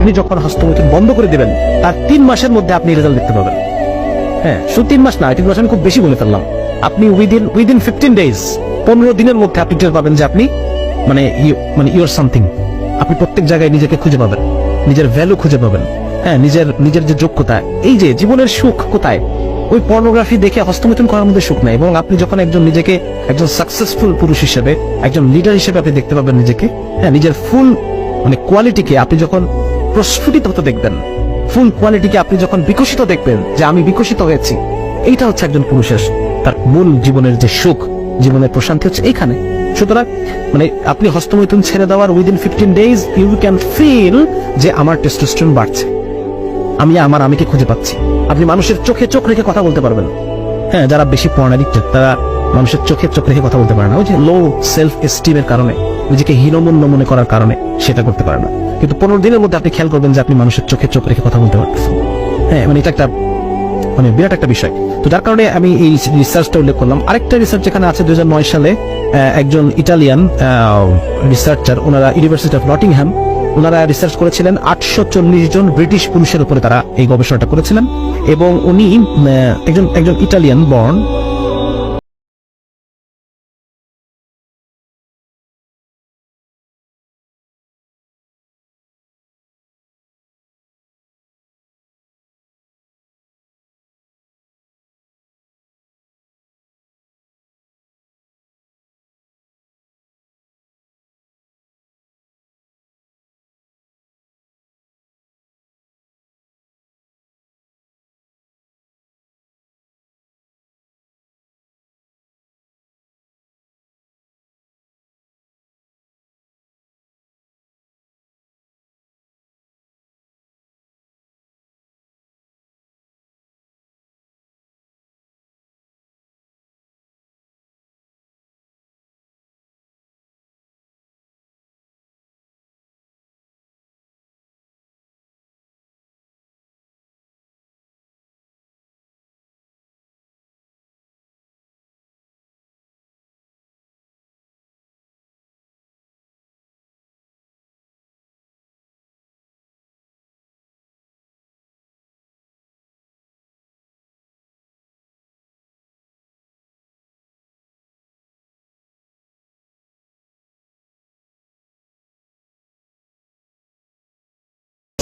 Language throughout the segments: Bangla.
আপনি যখন হস্তমৈথুন বন্ধ করে দেবেন, তার তিন মাসের মধ্যে আপনি রেজাল্ট দেখতে পাবেন। হ্যাঁ শুধু তিন মাস না তিন মাস আমি খুব বেশি বলে ফেললাম। আপনি উইদিন উইদিন ফিফটিন ডেজ পনেরো দিনের মধ্যে আপনি টের পাবেন যে আপনি মানে মানে ইউর সামথিং আপনি প্রত্যেক জায়গায় নিজেকে খুঁজে পাবেন, নিজের ভ্যালু খুঁজে পাবেন। হ্যাঁ নিজের নিজের যে যোগ্যতা, এই যে জীবনের সুখ কোথায়? ওই পর্নোগ্রাফি দেখে হস্তমৈথুন করার মধ্যে সুখ নাই, এবং আপনি যখন একজন নিজেকে, একজন সাকসেসফুল পুরুষ হিসেবে, একজন লিডার হিসেবে আপনি দেখতে পাবেন নিজেকে হ্যাঁ নিজের ফুল মানে কোয়ালিটিকে আপনি যখন প্রস্ফুটিত হতে দেখবেন। ফুল কোয়ালিটিকে আপনি যখন বিকশিত দেখবেন যে আমি বিকশিত হয়েছি, এইটা হচ্ছে একজন পুরুষের তার মূল জীবনের যে সুখ, জীবনের প্রশান্তি হচ্ছে এইখানে সুতরাং মানে আপনি হস্তমৈথুন ছেড়ে দেওয়ার within fifteen days you can feel যে আমার টেস্টোস্টেরন বাড়ছে। আমি আমার আমিকে খুঁজে পাচ্ছি। আপনি মানুষের চোখে চোখ রেখে কথা বলতে পারবেন। হ্যাঁ যারা বেশি পড়ান তারা মানুষের চোখে চোখ রেখে কথা বলতে পারে না। ওই যে লো সেলফ এস্টিমের কারণে, নিজেকে হীনমন্য মনে করার কারণে সেটা করতে পারে না। কিন্তু পনেরো দিনের মধ্যে আপনি খেয়াল করবেন যে আপনি মানুষের চোখে চোখ রেখে কথা বলতে পারতেছেন। হ্যাঁ মানে এটা একটা মানে বিরাট একটা বিষয়। তো যার কারণে আমি এই রিসার্চটা উল্লেখ করলাম। আরেকটা রিসার্চ যেখানে আছে দু হাজার নয় সালে একজন ইটালিয়ান রিসার্চার ওনারা ইউনিভার্সিটি অফ নটিংহ্যাম ওনারা রিসার্চ করেছিলেন আটশো চল্লিশ জন ব্রিটিশ পুরুষের উপরে তারা এই গবেষণাটা করেছিলেন। এবং উনি একজন একজন Italian born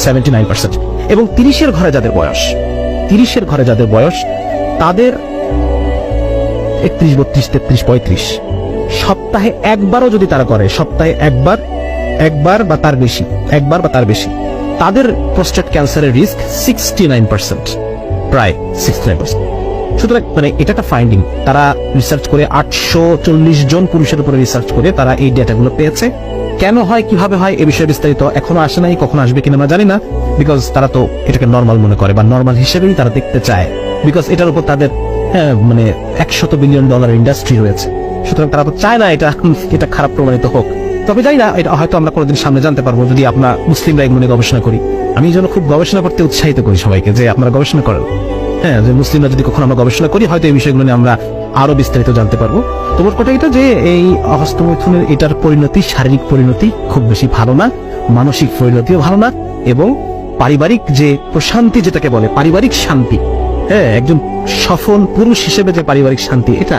seventy nine percent এবং তিরিশের ঘরে যাদের বয়স, তিরিশের ঘরে যাদের বয়স, তাদের একত্রিশ, বত্রিশ, তেত্রিশ, পঁয়ত্রিশ। সপ্তাহে একবারও যদি তারা করে, সপ্তাহে একবার একবার বা তার বেশি, একবার বা তার বেশি, তাদের প্রস্টেট ক্যান্সারের রিস্ক সিক্সটি নাইন পার্সেন্ট প্রায় সিক্সটি নাইন পার্সেন্ট সুতরাং মানে এটা একটা ফাইন্ডিং তারা রিসার্চ করে আটশো চল্লিশ জন পুরুষের উপরে রিসার্চ করে তারা এই ডেটাগুলো পেয়েছে। কেন হয়, কীভাবে হয়, এ বিষয়ে বিস্তারিত এখনও আসে নাই, কখনো আসবে কিনা আমরা জানি না বিকজ তারা তো এটাকে নর্মাল মনে করে, বা নর্মাল হিসেবেই তারা দেখতে চায় বিকজ এটার উপর তাদের হ্যাঁ মানে একশত বিলিয়ন ডলার ইন্ডাস্ট্রি রয়েছে। সুতরাং তারা তো চায় না এটা এটা খারাপ প্রমাণিত হোক। তবে জানি না, এটা হয়তো আমরা কোনোদিন সামনে জানতে পারব, যদি আমরা মুসলিমরা নিয়ে গবেষণা করি। আমি জন্য খুব গবেষণা করতে উৎসাহিত করি সবাইকে, যে আপনারা গবেষণা করেন। হ্যাঁ যে মুসলিমরা যদি কখনো আমরা গবেষণা করি, হয়তো এই বিষয়গুলো নিয়ে আমরা আরও বিস্তারিত জানতে পারব। তোমার কথা এটা যে এই হস্তমৈথুনের এটার পরিণতি, শারীরিক পরিণতি খুব বেশি ভালো না, মানসিক পরিণতিও ভালো না এবং পারিবারিক যে প্রশান্তি যেটাকে বলে, পারিবারিক শান্তি হ্যাঁ একজন সফল পুরুষ হিসেবে যে পারিবারিক শান্তি, এটা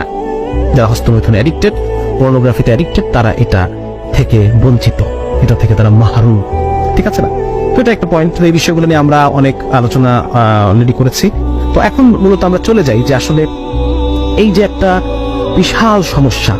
যারা হস্তমৈথুনে অ্যাডিক্টেড পর্নোগ্রাফিতে অ্যাডিক্টেড তারা এটা থেকে বঞ্চিত, এটা থেকে তারা মাহরুম, ঠিক আছে না? তো এটা একটা পয়েন্ট এই বিষয়গুলো নিয়ে আমরা অনেক আলোচনা অলরেডি করেছি। তো এখন মূলত আমরা চলে যাই যে আসলে এই যে একটা বিশাল সমস্যা।